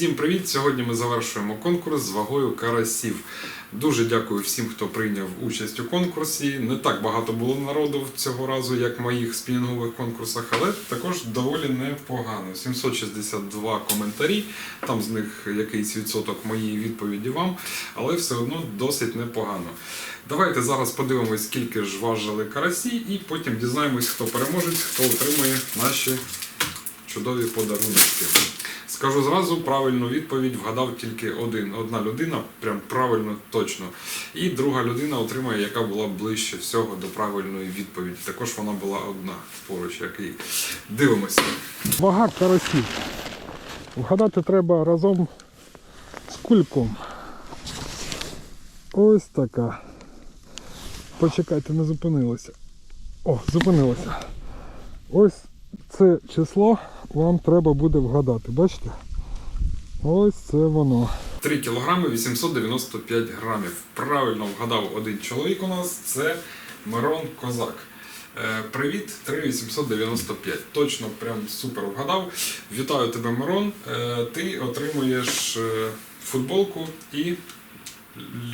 Всім привіт! Сьогодні ми завершуємо конкурс з вагою карасів. Дуже дякую всім, хто прийняв участь у конкурсі. Не так багато було народу цього разу, як в моїх спінінгових конкурсах, але також доволі непогано. 762 коментарі, там з них якийсь відсоток моєї відповіді вам, але все одно досить непогано. Давайте зараз подивимось, скільки ж важили карасі, і потім дізнаємось, хто переможець, хто отримує наші чудові подарунки. Скажу зразу, правильну відповідь вгадав тільки один. Одна людина, прям правильно точно. І друга людина отримає, яка була ближче всього до правильної відповіді. Також вона була одна поруч, який дивимося. Вага карасів. Вгадати треба разом з кульком. Ось така. Почекайте, не зупинилося. О, зупинилося. Ось це число вам треба буде вгадати. Бачите? Ось це воно. 3 кілограми 895 грамів. Правильно вгадав один чоловік у нас. Це Мирон Козак. Е, Привіт, 3895. Точно, прям супер вгадав. Вітаю тебе, Мирон. Е, Ти отримуєш е, футболку і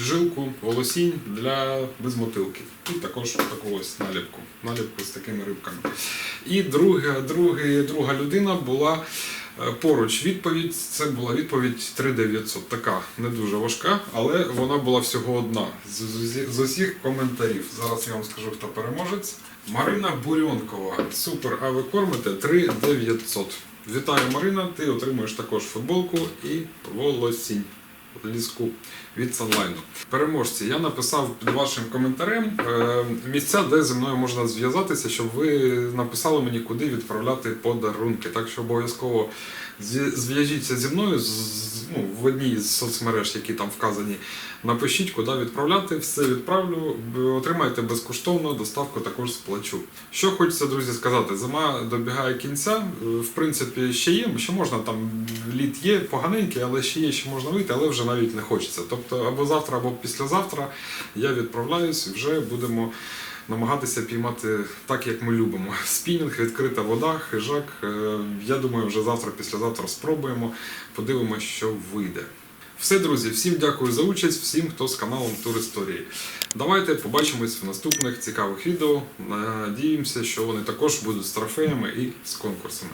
жилку волосінь для безмотилки. І також таку ось наліпку. Наліпку з такими рибками. І друга, друга, друга людина була е, поруч відповідь. Це була відповідь 3900. Така не дуже важка, але вона була всього одна з, з, з усіх коментарів. Зараз я вам скажу, хто переможець. Марина Бурьонкова. Супер, а ви кормите 3900. Вітаю, Марина. Ти отримуєш також футболку і волосінь ліску від Санлайну. Переможці, я написав під вашим коментарем е, місця, де зі мною можна зв'язатися, щоб ви написали мені, куди відправляти подарунки. Так що обов'язково зв'яжіться зі мною ну, в одній з соцмереж, які там вказані. Напишіть, куди відправляти, все відправлю, отримаєте безкоштовно, доставку також сплачу. Що хочеться, друзі, сказати, зима добігає кінця. Е, В принципі, ще є, ще можна там лід є поганенький, але ще є, ще можна вийти, але вже навіть не хочеться. Тобто або завтра, або післязавтра я відправляюсь, вже будемо. Намагатися піймати так, як ми любимо. Спінінг, відкрита вода, хижак. Е, Я думаю, вже завтра, післязавтра спробуємо, подивимося, що вийде. Все, друзі, всім дякую за участь, всім, хто з каналом Тур Історії. Давайте побачимось в наступних цікавих відео. Надіємося, що вони також будуть з трофеями і з конкурсами.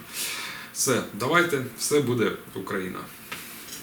Все, давайте, все буде Україна.